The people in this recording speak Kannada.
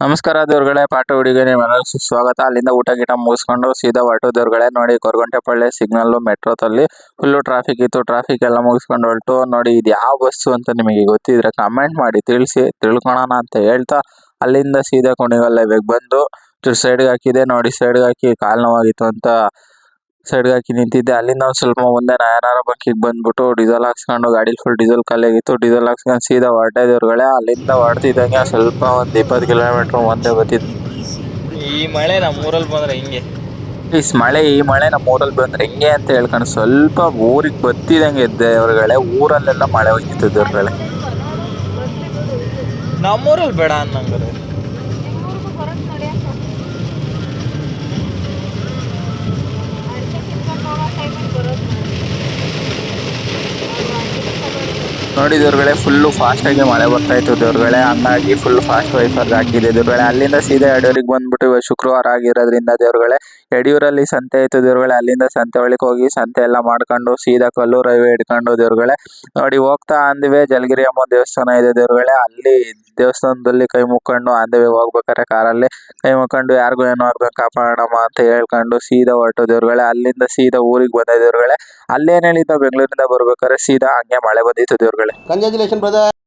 ನಮಸ್ಕಾರ ದೇವ್ರಗಳೇ, ಪಾಠ ಹುಡುಗಿ ನಿಮ್ಮೆಲ್ಲರಿಗೂ ಸ್ವಾಗತ ಅಲ್ಲಿಂದ ಊಟ ಗೀಟ ಮುಗಿಸ್ಕೊಂಡು ಸೀದಾ ಹೊರಟು ದೇವ್ರಗಳೇ. ನೋಡಿ, ಕೊರಗುಂಟೆಪಳ್ಳಿ ಸಿಗ್ನಲ್ ಮೆಟ್ರೋದಲ್ಲಿ ಫುಲ್ಲು ಟ್ರಾಫಿಕ್ ಇತ್ತು. ಟ್ರಾಫಿಕ್ ಎಲ್ಲ ಮುಗಿಸ್ಕೊಂಡು ಹೊರಟು. ನೋಡಿ, ಇದು ಯಾವ ಬಸ್ಸು ಅಂತ ನಿಮಗೆ ಗೊತ್ತಿದ್ರೆ ಕಮೆಂಟ್ ಮಾಡಿ, ತಿಳಿಸಿ, ತಿಳ್ಕೊಳೋಣ ಅಂತ ಹೇಳ್ತಾ ಅಲ್ಲಿಂದ ಸೀದಾ ಕುಣಿಗಲ್ ಬಂದು ಬಂದು ಸೈಡ್ಗೆ ಹಾಕಿದೆ. ನೋಡಿ ಸೈಡ್ಗೆ ಹಾಕಿ ಕಾಲು ನೋವಾಗಿತ್ತು ಅಂತ ಸೈಡ್ಗೆ ಹಾಕಿ ನಿಂತಿದ್ದೆ. ಅಲ್ಲಿಂದ ಒಂದು ಸ್ವಲ್ಪ ಮುಂದೆ ನಯನಾರ ಬಂಕಿಗೆ ಬಂದ್ಬಿಟ್ಟು ಡೀಸೆಲ್ ಹಾಕ್ಸ್ಕೊಂಡು ಗಾಡಿ ಫುಲ್ ಡೀಸೆಲ್ ಖಾಲಿ ಆಗಿತ್ತು ಡೀಸೆಲ್ ಹಾಕ್ಸ್ಕೊಂಡು ಸೀದಾ ಹೊರಟೆ ದೇವ್ರುಗಳೇ ಅಲ್ಲಿಂದ ಹೊಡ್ತಿದ್ದಂಗೆ ಸ್ವಲ್ಪ ಒಂದು ಇಪ್ಪತ್ತು ಕಿಲೋಮೀಟ್ರ್ ಮುಂದೆ ಬರ್ತಿದ್ದೆ ಈ ಮಳೆ ನಮ್ಮೂರಲ್ಲಿ ಬಂದ್ರೆ ಹಿಂಗೆ? ಈ ಮಳೆ ಈ ಮಳೆ ನಮ್ಮ ಊರಲ್ಲಿ ಬಂದ್ರೆ ಹೆಂಗೆ ಅಂತ ಹೇಳ್ಕೊಂಡು ಸ್ವಲ್ಪ ಊರಿಗೆ ಬತ್ತಿದಂಗೆ ಇದ್ದೆ ಅವ್ರುಗಳೇ ಊರಲ್ಲೆಲ್ಲ ಮಳೆ ಹೋಗಿತ್ತು ದೇವ್ರುಗಳೇ ನಮ್ಮೂರಲ್ಲಿ ಬೇಡ ಅನ್ನಂಗಾರೆ ನೋಡಿ ದೇವ್ರುಗಳೇ ಫುಲ್ಲು ಫಾಸ್ಟಾಗಿ ಮಳೆ ಬರ್ತಾ ಇತ್ತು ದೇವ್ರುಗಳೇ. ಹಂಗಾಗಿ ಫುಲ್ ಫಾಸ್ಟ್ ವೈಫರ್ ಹಾಕಿದೆ ದೇವ್ರುಗಳೇ. ಅಲ್ಲಿಂದ ಸೀದಾ ಯಡಿಯೂರಿಗೆ ಬಂದ್ಬಿಟ್ಟು ಶುಕ್ರವಾರ ಆಗಿರೋದ್ರಿಂದ ದೇವ್ರುಗಳೇ, ಯಡಿಯೂರಲ್ಲಿ ಸಂತೆ ಇತ್ತು ದೇವ್ರುಗಳೇ. ಅಲ್ಲಿಂದ ಸಂತೆ ಒಳಗೆ ಹೋಗಿ ಸಂತೆ ಎಲ್ಲ ಮಾಡ್ಕೊಂಡು ಸೀದಾ ಕಲ್ಲು ಹೈವೇ ಹಿಡ್ಕೊಂಡು ದೇವ್ರುಗಳೇ, ನೋಡಿ ಹೋಗ್ತಾ ಅಂದ್ವಿ. ಜಲಗಿರಿ ಅಮ್ಮ ದೇವಸ್ಥಾನ ಇದೆ ದೇವ್ರುಗಳೇ. ಅಲ್ಲಿ ದೇವಸ್ಥಾನದಲ್ಲಿ ಕೈ ಮುಕ್ಕೊಂಡು ಅಂದಿವೆ ಹೋಗ್ಬೇಕಾದ್ರೆ ಕಾರಲ್ಲಿ ಕೈ ಮುಕ್ಕೊಂಡು ಯಾರಿಗೂ ಏನೋ ಆಗ್ಬೇಕು ಕಾಪಾಡಮ್ಮ ಅಂತ ಹೇಳ್ಕೊಂಡು ಸೀದಾ ಹೊರಟು ದೇವ್ರುಗಳೇ. ಅಲ್ಲಿಂದ ಸೀದಾ ಊರಿಗೆ ಬಂದ ದೇವ್ರುಗಳೇ. ಅಲ್ಲೇನು ಹೇಳಿದ್ದ? ಬೆಂಗಳೂರಿಂದ ಬರ್ಬೇಕಾದ್ರೆ ಸೀದಾ ಹಂಗೆ ಮಳೆ ಬಂದಿತ್ತು ದೇವ್ರುಗಳೇ. Congratulation brother